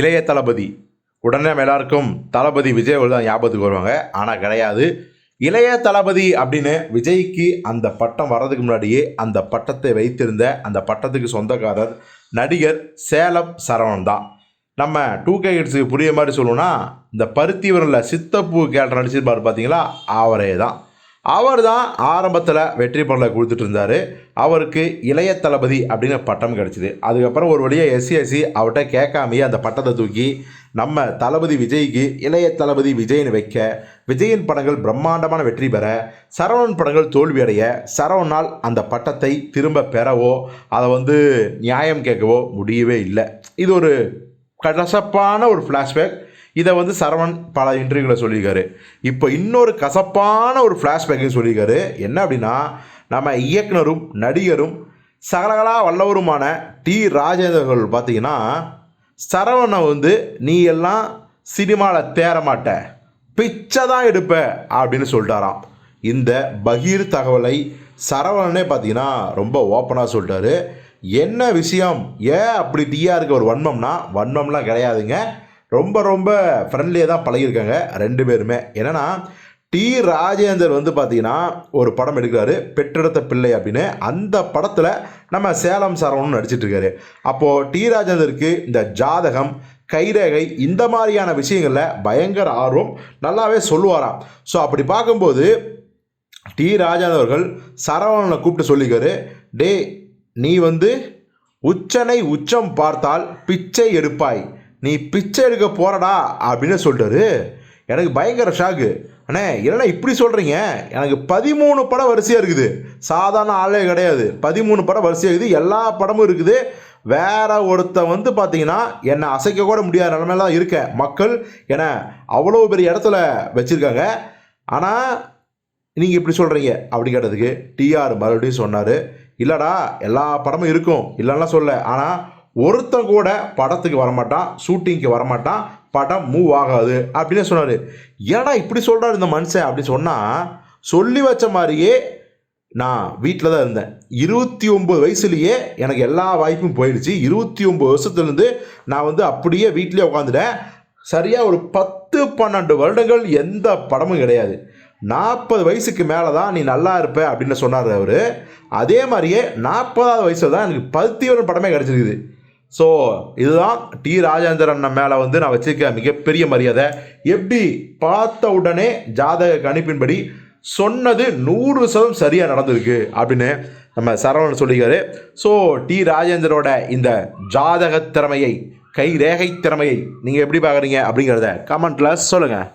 இளைய தளபதி. உடனே நம்ம எல்லாருக்கும் தளபதி விஜய் தான் ஞாபகத்துக்கு வருவாங்க. ஆனால் கிடையாது. இளைய தளபதி அப்படின்னு விஜய்க்கு அந்த பட்டம் வர்றதுக்கு முன்னாடியே அந்த பட்டத்தை வைத்திருந்த அந்த பட்டத்துக்கு சொந்தக்காரர் நடிகர் சேலம் சரவணன் தான். நம்ம டூ கே கிட்ஸுக்கு புரிய மாதிரி சொல்லணும்னா இந்த பருத்திவரில் சித்தப்பூ கேரக்டர் நடிச்சிருப்பார் பார்த்தீங்களா அவரே தான். அவர் தான் ஆரம்பத்தில் வெற்றி படலை கொடுத்துட்டு இருந்தார் அவருக்கு இளைய தளபதி அப்படின்னு பட்டம் கிடச்சிது. அதுக்கப்புறம் ஒரு வழியாக எஸ்சிஎஸ்சி அவர்கிட்ட கேட்காமையே அந்த பட்டத்தை தூக்கி நம்ம தளபதி விஜய்க்கு இளைய தளபதி விஜய்னு வைக்க விஜயின் படங்கள் பிரம்மாண்டமான வெற்றி பெற சரவணன் படங்கள் தோல்வியடைய சரவணால் அந்த பட்டத்தை திரும்ப பெறவோ அதை வந்து நியாயம் கேட்கவோ முடியவே இல்லை. இது ஒரு கசப்பான ஒரு ஃப்ளாஷ்பேக் இதை வந்து சரவணன் பல இன்டர்வியூவில் சொல்லியிருக்காரு. இப்போ இன்னொரு கசப்பான ஒரு ஃப்ளாஷ்பேக்கையும் சொல்லியிருக்காரு. என்ன அப்படின்னா நம்ம இயக்குனரும் நடிகரும் சகலகலா வல்லவருமான டி. ராஜேந்திரர்கள் பார்த்தீங்கன்னா சரவணனை வந்து நீ எல்லாம் சினிமாவில் தேரமாட்ட பிச்சை தான் எடுப்ப. அப்படின்னு சொல்லிட்டாராம். இந்த பகீர் தகவலை சரவணனே பார்த்தீங்கன்னா ரொம்ப ஓப்பனாக சொல்லிட்டாரு. என்ன விஷயம்? ஏன் அப்படி டீயா இருக்க ஒரு வன்மம்னா வன்மம்லாம் கிடையாதுங்க. ரொம்ப ரொம்ப ஃப்ரெண்ட்லியாக தான் பழகியிருக்காங்க ரெண்டு பேருமே. என்னென்னா டி ராஜேந்தர் வந்து பார்த்தீங்கன்னா ஒரு படம் எடுக்கிறாரு பெற்றெடுத்த பிள்ளை அப்படின்னு. அந்த படத்தில் நம்ம சேலம் சரவணன் நடிச்சிட்ருக்காரு அப்போது டி ராஜேந்தருக்கு இந்த ஜாதகம் கைரேகை இந்த மாதிரியான விஷயங்களில் பயங்கர ஆர்வம். நல்லாவே சொல்லுவாராம். ஸோ அப்படி பார்க்கும்போது டி ராஜேந்தர் அவர்கள் சரவணனை கூப்பிட்டு சொல்லிக்காரு டே நீ வந்து உச்சனை உச்சம் பார்த்தால் பிச்சை எடுப்பாய். நீ பிச்சை எடுக்க போறடா அப்படின்னு சொல்லிட்டாரு. எனக்கு பயங்கர ஷாக்கு அண்ணே என்னடா இப்படி சொல்கிறீங்க எனக்கு பதிமூணு படம் வரிசையாக இருக்குது. சாதாரண ஆளே கிடையாது. பதிமூணு படம் வரிசையாக இருக்குது. எல்லா படமும் இருக்குது. வேற ஒருத்தன் வந்து பார்த்தீங்கன்னா என்னை அசைக்க கூட முடியாத நிலமையில தான் இருக்கேன். மக்கள் என்னை அவ்வளோ பெரிய இடத்துல வச்சுருக்காங்க. ஆனால் நீங்கள் இப்படி சொல்கிறீங்க அப்படி கேட்டதுக்கு டிஆர் மறுபடியும் சொன்னார். இல்லைடா எல்லா படமும் இருக்கும். இல்லைன்னா சொல்ல. ஆனால் ஒருத்தன் கூட படத்துக்கு வரமாட்டான் ஷூட்டிங்க்கு வரமாட்டான் படம் மூவ் ஆகாது. அப்படின்னு சொன்னார். ஏடா இப்படி சொல்கிறாரு இந்த மனுஷன்? அப்படி சொன்னால் சொல்லி வச்ச மாதிரியே நான் வீட்டில் தான் இருந்தேன். இருபத்தி ஒம்பது வயசுலேயே எனக்கு எல்லா வாய்ப்பும் போயிடுச்சு. இருபத்தி ஒம்பது வருஷத்துலேருந்து நான் வந்து அப்படியே வீட்லேயே உட்காந்துட்டேன். சரியாக ஒரு பத்து பன்னெண்டு வருடங்கள் எந்த படமும் கிடையாது. நாற்பது வயசுக்கு மேலே தான் நீ நல்லா இருப்ப அப்படின்னு சொன்னார் அவர். அதே மாதிரியே நாற்பதாவது வயசில் தான் எனக்கு பருத்திவரன் படமே கிடச்சிருக்குது. ஸோ இதுதான் டி ராஜேந்திரன் மேலே வந்து நான் வச்சிருக்க மிகப்பெரிய மரியாதை. எப்படி பார்த்த உடனே ஜாதக கணிப்பின்படி சொன்னது நூறு சதம் சரியாக நடந்திருக்கு அப்படின்னு நம்ம சரவணன் சொல்லிக்காரு ஸோ டி ராஜேந்திரோட இந்த ஜாதக திறமையை கை ரேகை திறமையை நீங்கள் எப்படி பார்க்குறீங்க அப்படிங்கிறத கமெண்ட்டில் சொல்லுங்கள்